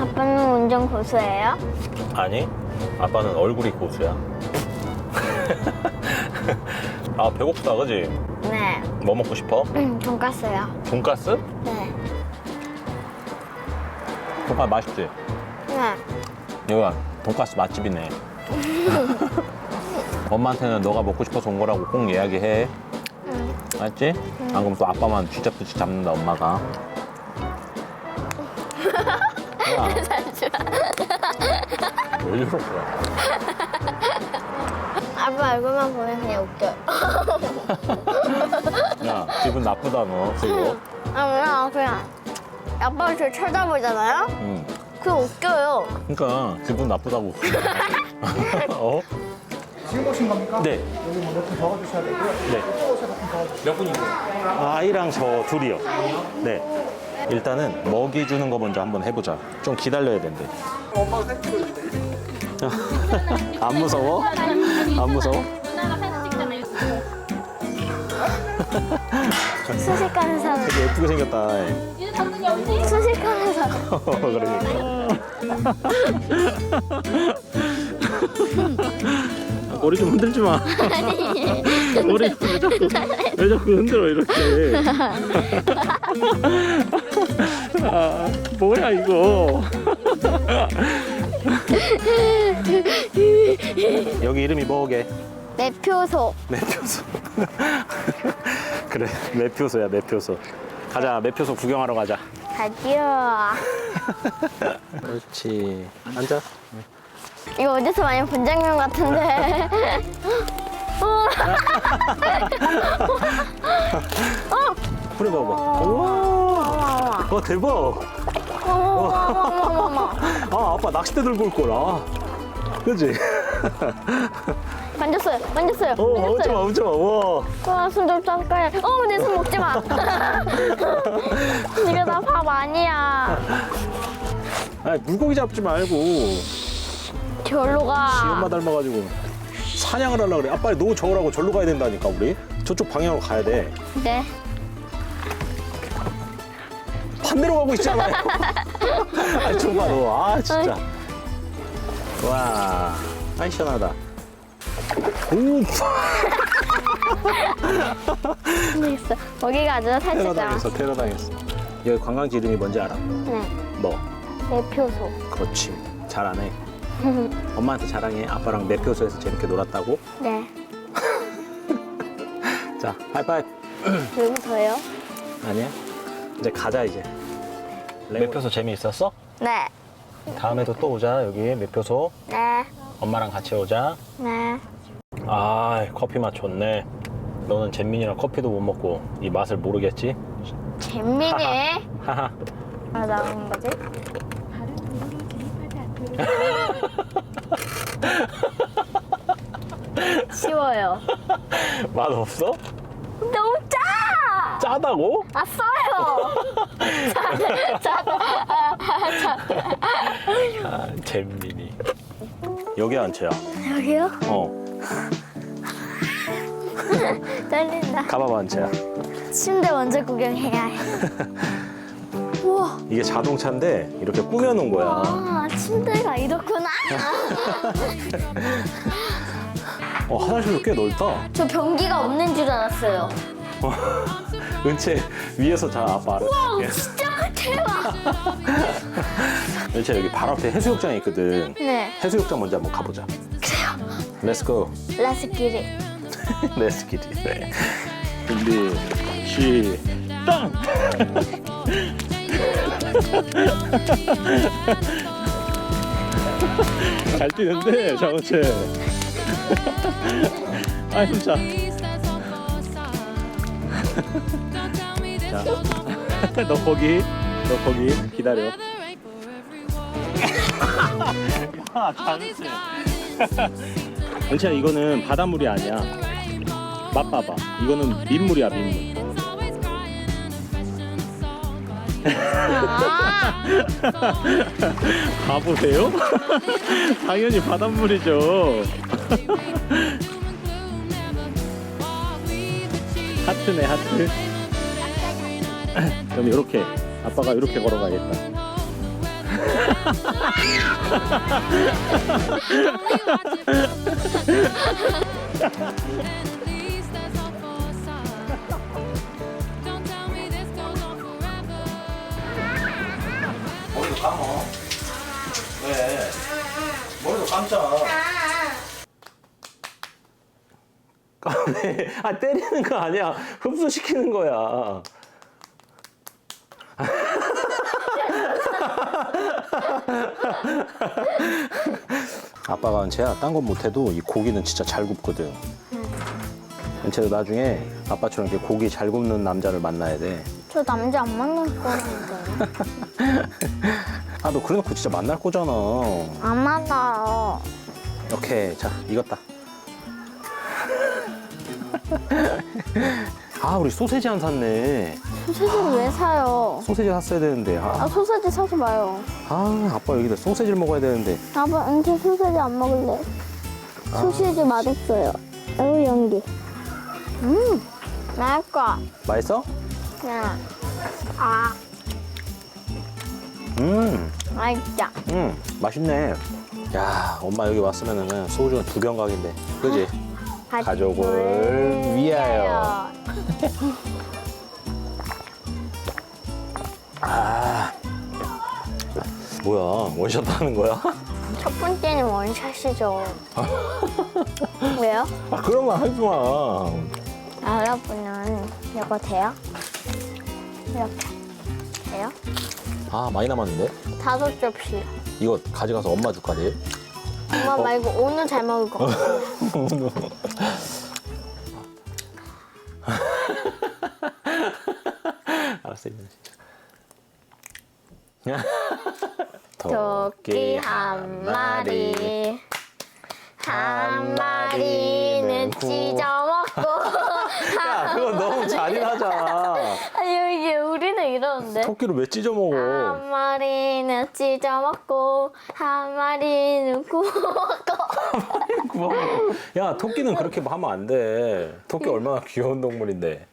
아빠는 운전 고수예요? 아니, 아빠는 얼굴이 고수야. 아, 배고프다, 그지? 네. 뭐 먹고 싶어? 음, 돈까스요. 돈가스? 네. 돈가스 맛있지? 네. 여기가 돈가스 맛집이네. 엄마한테는 너가 먹고 싶어서 온 거라고 꼭 이야기해. 음. 알았지? 안 그러면 또 아빠만 쥐잡듯이 잡는다, 엄마가. 야. 왜 이러는 거야? 아빠 얼굴만 보면 그냥 웃겨요. 야, 기분 나쁘다, 너, 그거. 아, 뭐야, 그냥. 아빠가 저 쳐다보잖아요? 응. 그냥 웃겨요. 그러니까 기분 나쁘다고. 어? 지금 오신 겁니까? 네. 여기 뭐몇분 적어주셔야 되고요. 네. 몇 분이고? 아이랑 저 둘이요. 네. 일단은 먹이 주는 거 먼저 한번 해보자. 좀 기다려야 된대. 엄마가 사진 찍어주세요. 안 무서워? 안 무서워? 수식하는 사람. 되게 예쁘게 생겼다. 수식하는 사람. 그러니까. 머리 좀 흔들지 마. 머리 왜 자꾸, 왜 자꾸 흔들어 이렇게. 아, 뭐야 이거. 여기 이름이 뭐게? 매표소. 매표소. 그래, 매표소야 매표소. 가자, 매표소 구경하러 가자. 가지요. 그렇지. 앉아. 이거 어디서 많이 본 장면 같은데. 어, 뿌려봐봐. 우와. 와 대박. 어머, 어머, 어머, 어머. 아 아빠 낚싯대 들고 올 거라. 그지? 만졌어요, 만졌어요, 어, 마, 만졌어요. 엄청 마. 와. 와, 손좀 닦아야. 어, 내 손 먹지 마. 이거 다 밥 아니야. 아니 물고기 잡지 말고 절로 지 엄마 가. 닮아가지고 사냥을 하려 그래. 아빠 너무 저으라고 절로 가야 된다니까 우리. 저쪽 방향으로 가야 돼. 네. 반대로 가고 있잖아요. 아 줘봐 너. 아 진짜. 와. 아이 시원하다. 오. 모르겠어. 거기가 아주 살짝 나. 테러당했어. 테러당했어. 여기 관광지 이름이 뭔지 알아? 네. 뭐? 매표소. 그렇지. 잘하네. 엄마한테 자랑해. 아빠랑 매표소에서 재밌게 놀았다고. 네. 자, 하이파이브. 여기서요? 아니야? 이제 가자 이제. 매표소 재미있었어? 네. 다음에도 또 오자 여기 매표소. 네. 엄마랑 같이 오자. 네. 아, 커피 맛 좋네. 너는 잼민이랑 커피도 못 먹고 이 맛을 모르겠지? 재민이. 하하. 아, 나온 거지? 쉬워요. 맛 없어? 너무 짜! 짜다고? 아, 써요! 아, 잼민이. 여기 앉혀야. 여기요? 어. 떨린다. 가봐봐 앉혀야. 침대 먼저 구경해야 해. 우와. 이게 자동차인데 이렇게 꾸며놓은 거야. 아, 침대가 이렇구나. 어, 화장실도 꽤 넓다. 저 변기가 없는 줄 알았어요. 은채 위에서 자 아빠 알아. 와, 진짜 대박. 은채 여기 바로 앞에 해수욕장이 있거든. 네. 해수욕장 먼저 한번 가보자. 그래요. Let's go. 라스끼리. Let's get it. 네. 준비 시작. 잘 뛰는데 장어채. 아 진짜. 자, 너 거기, 너 거기 기다려. 야, 장어채. 은채야 이거는 바닷물이 아니야. 맛봐봐. 이거는 민물이야 민물. 아, 바보세요? 당연히 바닷물이죠. 하트네 하트. 그럼 이렇게 아빠가 이렇게 forever. 머리도 감어. 왜? 머리도 감자. 아 때리는 거 아니야. 흡수시키는 거야. 아빠가 은채야 딴 건 못해도 이 고기는 진짜 잘 굽거든. 은채도 나중에 아빠처럼 이렇게 고기 잘 굽는 남자를 만나야 돼. 저 남자 안 만날 거는데. 아 너 그래놓고 진짜 만날 거잖아. 안 만나요. 오케이 자 익었다 아 우리 소세지 안 샀네 소세지를 왜 사요? 소세지 샀어야 되는데 아 아, 소세지 사지 마요. 아 아빠 여기다 소세지를 먹어야 되는데 아빠 은채 소세지 안 먹을래. 소세지 맛없어요. 아유 연기. 음 맛있어. 맛있어? 그냥 아 음, 맛있다. 음 맛있네 야 엄마 여기 왔으면은 소주는 두 병 각인데 그지? 가족을 위하여. 아 뭐야 원샷 하는 거야? 첫 번째는 원샷이죠. 왜요? 아 그런 말 하지 마 아, 여러분은 이거 돼요? 이렇게 돼요? 아 많이 남았는데? 다섯 접시. 이거 가져가서 엄마 줄까 내일? 엄마 말고 오늘 잘 먹을 거. 알았어 진짜. 토끼 한 마리 한 마리는 찢어 먹고 야 그거 너무 잔인하잖아. 아니 이게 우리 는 이러는데 토끼를 왜 찢어 먹어? 한 마리는 찢어 먹고 한 마리는 구워 먹고 구워 먹어. 야 토끼는 그렇게 하면 안 돼. 토끼 얼마나 귀여운 동물인데.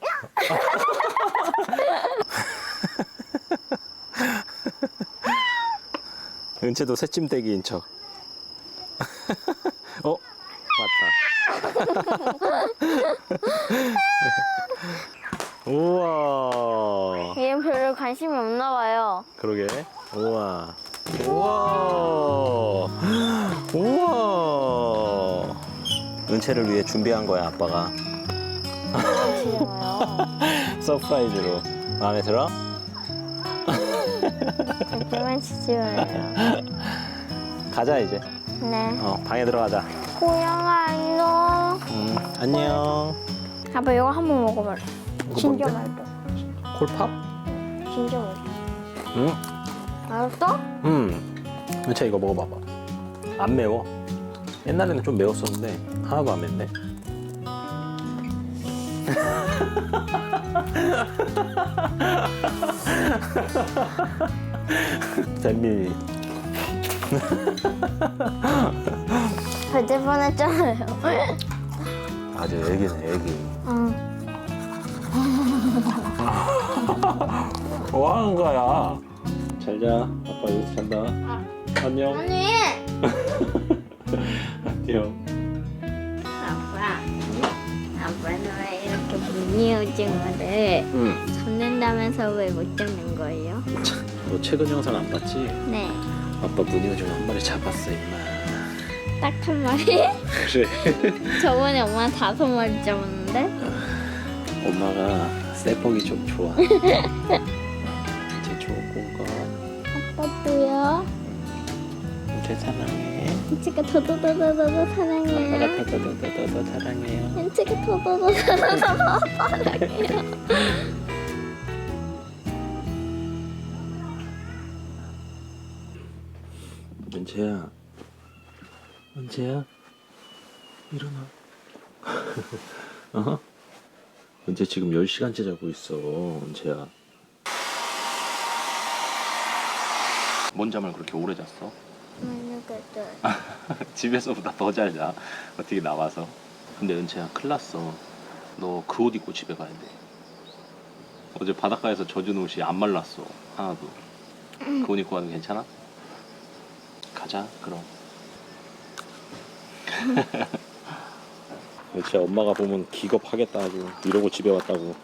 은채도 새침대기인 척. 어 맞다. 우와. 얘는 별로 관심이 없나 봐요 그러게. 우와. 우와. 우와. 은채를 위해 준비한 거야, 아빠가. 서프라이즈로. 마음에 들어? 그만 치지 마요 가자, 이제. 네 어, 방에 들어가자. 고양아 안녕 음, 안녕. 아빠 이거 한번 먹어봐라 뭔데? 맛있어 콜팝? 진짜 맛있어 응. 알았어? 음. 은채 이거 먹어봐봐. 안 매워. 옛날에는 좀 매웠었는데, 하나도 안 맵네. 잼민이. 배질 뻔했잖아요 아주 애기네, 애기. 응. 뭐 하는 거야? 잘 자. 아빠 여기서 잔다. 안녕. 언니 안녕. 아빠 아빠는 왜 이렇게 무늬 오징어를 응. 잡는다면서 왜 못 잡는 거예요? 너 최근 영상 안 봤지? 네. 아빠 무늬 오징어 한 마리 잡았어, 임마. 딱 한 마리? 그래. 저번에 엄마 다섯 마리 잡았는데? 엄마가 쇠뻑이 좀 좋아. 제 좋은 거. 아빠도요? 제 사랑해. 현치가 더더더더더 아빠가 사랑해요. 더더더더더 사랑해요. 현치가 더더더더더 사랑해요. 은채야. 은채야. 일어나. 어? 은채 지금 10시간째 자고 있어. 은채야. 뭔 잠을 그렇게 오래 잤어? 집에서보다 더 잘 자. 어떻게 나와서. 근데 은채야 큰일 났어. 너 그 옷 입고 집에 가야 돼. 어제 바닷가에서 젖은 옷이 안 말랐어. 하나도. 그 옷 입고 가도 괜찮아? 가자 그럼 진짜 엄마가 보면 기겁하겠다 아주. 이러고 집에 왔다고.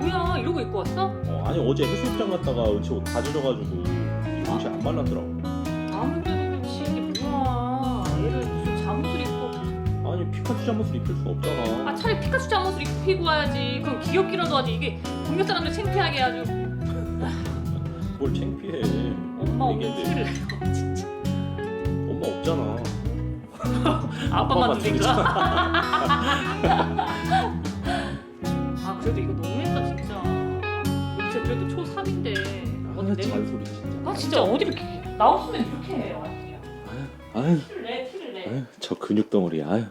뭐야 이러고 입고 왔어? 어, 아니 어제 해수욕장 갔다가 은채 옷 다 젖어가지고 이 옷이 안 말랐더라고. 아무 때도 그렇지 이게 뭐야. 얘를 무슨 잠옷을 입고. 아니 피카츄 잠옷을 입힐 수 없잖아. 아 차라리 피카츄 잠옷을 입히고 와야지. 그럼 귀엽기라도 하지. 이게 동네 사람들 창피하게 아주. 뭘 창피해. 엄마 이게 오늘 이제 내요 없잖아. 아빠만 거야? 아 그래도 이거 너무했다 진짜. 은채 그래도 초3인데. 어디 내 잔소리 진짜. 아 진짜 어디 이렇게 나왔으면 이렇게 해요 아유. 티를 내 티를 내. 아유 저 근육 덩어리 아유